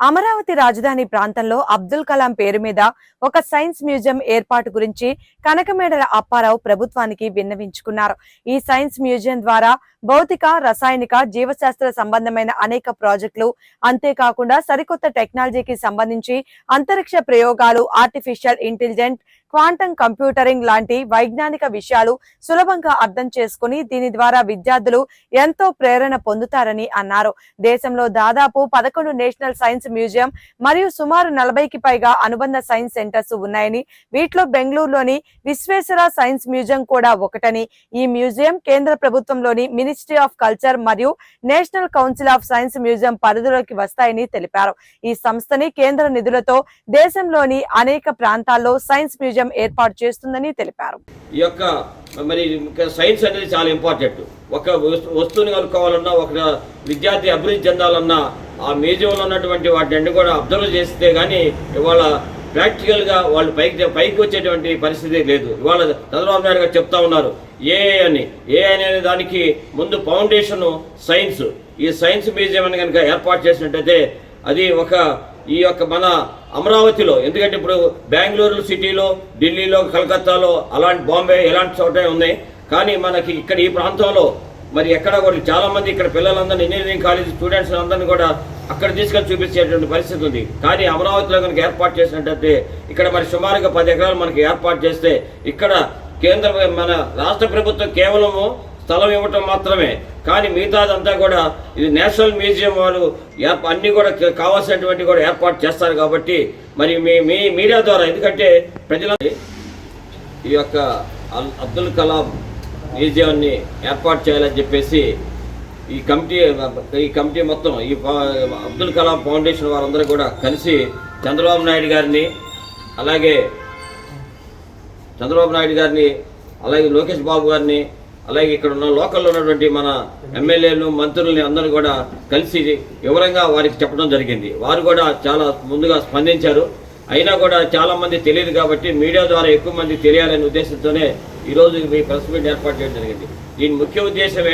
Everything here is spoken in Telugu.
అమరావతి రాజధాని ప్రాంతంలో అబ్దుల్ కలాం పేరు మీద ఒక సైన్స్ మ్యూజియం ఏర్పాటు గురించి కనకమేడల అప్పారావు ప్రభుత్వానికి విన్నవించుకున్నారు. ఈ సైన్స్ మ్యూజియం ద్వారా భౌతిక రసాయనిక జీవశాస్త్ర సంబంధమైన అనేక ప్రాజెక్టులు అంతేకాకుండా సరికొత్త టెక్నాలజీకి సంబంధించి అంతరిక్ష ప్రయోగాలు ఆర్టిఫిషియల్ ఇంటెలిజెంట్ క్వాంటం కంప్యూటరింగ్ లాంటి వైజ్ఞానిక విషయాలు సులభంగా అర్థం చేసుకుని దీని ద్వారా విద్యార్థులు ఎంతో ప్రేరణ పొందుతారని అన్నారు. దేశంలో దాదాపు పదకొండు నేషనల్ సైన్స్ మ్యూజియం మరియు సుమారు నలభైకి పైగా అనుబంధ సైన్స్ సెంటర్స్ ఉన్నాయని వీటిలో బెంగళూరులోని విశ్వేశ్వర సైన్స్ మ్యూజియం కూడా ఒకటని ఈ మ్యూజియం కేంద్ర ప్రభుత్వంలోని మినిస్ట్రీ ఆఫ్ కల్చర్ మరియు national council of science museum పరిధిలోకి వస్తాయని తెలిపారు. ఈ సంస్థని కేంద్ర నిధులతో దేశంలోని అనేక ప్రాంతాల్లో సైన్స్ మ్యూజియం ఏర్పాటు చేస్తుందని తెలిపారు. ఈ యొక్క మరి సైన్స్ అనేది చాలా ఇంపార్టెంట్. ఒక వస్తు- వస్తువుని కనుక్కోవాలన్నా ఒక విద్యార్థి అభివృద్ధి చెందాలన్నా ఆ మ్యూజియంలో ఉన్నటువంటి వాటిని కూడా అబ్జర్వ్ చేస్తే కానీ ఇవాళ ప్రాక్టికల్గా వాళ్ళు పైకి పైకి వచ్చేటువంటి పరిస్థితి లేదు. ఇవాళ చంద్రబాబు నాయుడు గారు చెప్తా ఉన్నారు ఏఐ అని. ఏఐ అనే దానికి ముందు ఫౌండేషన్ సైన్స్. ఈ సైన్స్ మ్యూజియం అని కనుక ఏర్పాటు చేసినట్టయితే అది ఒక ఈ యొక్క మన అమరావతిలో ఎందుకంటే ఇప్పుడు బెంగళూరు సిటీలో ఢిల్లీలో కలకత్తాలో అలాంటి బాంబే ఇలాంటి చోట ఉన్నాయి. కానీ మనకి ఇక్కడ ఈ ప్రాంతంలో మరి ఎక్కడ కూడా చాలామంది ఇక్కడ పిల్లలందరినీ ఇంజనీరింగ్ కాలేజ్ స్టూడెంట్స్ అందరినీ కూడా అక్కడ తీసుకొని చూపించేటువంటి పరిస్థితి ఉంది. కానీ అమరావతిలో కనుక ఏర్పాటు చేసినట్టయితే ఇక్కడ మరి సుమారుగా పది ఎకరాలు మనకి ఏర్పాటు చేస్తే ఇక్కడ కేంద్ర మన రాష్ట్ర ప్రభుత్వం కేవలము స్థలం ఇవ్వటం మాత్రమే. కానీ మిగతాదంతా కూడా ఇది నేషనల్ మ్యూజియం వారు ఏర్ప- కూడా కావాల్సినటువంటి కూడా ఏర్పాటు చేస్తారు కాబట్టి మరి మీ మీ మీడియా ద్వారా ఎందుకంటే ప్రజల ఈ యొక్క అల్- అబ్దుల్ కలాం మ్యూజియాన్ని ఏర్పాటు చేయాలని చెప్పేసి ఈ కమిటీ ఈ కమిటీ మొత్తం ఈ అబ్దుల్ కలాం ఫౌండేషన్ వారందరూ కూడా కలిసి చంద్రబాబు నాయుడు గారిని అలాగే చంద్రబాబు నాయుడు గారిని అలాగే లోకేష్ బాబు గారిని అలాగే ఇక్కడ ఉన్న లోకల్లో ఉన్నటువంటి మన ఎమ్మెల్యేలు మంత్రుల్ని అందరూ కూడా కలిసి వివరంగా వారికి చెప్పడం జరిగింది. వారు కూడా చాలా ముందుగా స్పందించారు. అయినా కూడా చాలా మంది తెలియదు కాబట్టి మీడియా ద్వారా ఎక్కువ మంది తెలియాలనే ఉద్దేశంతోనే ఈరోజు ఈ ప్రెస్ మీట్ ఏర్పాటు చేయడం జరిగింది. దీని ముఖ్య ఉద్దేశం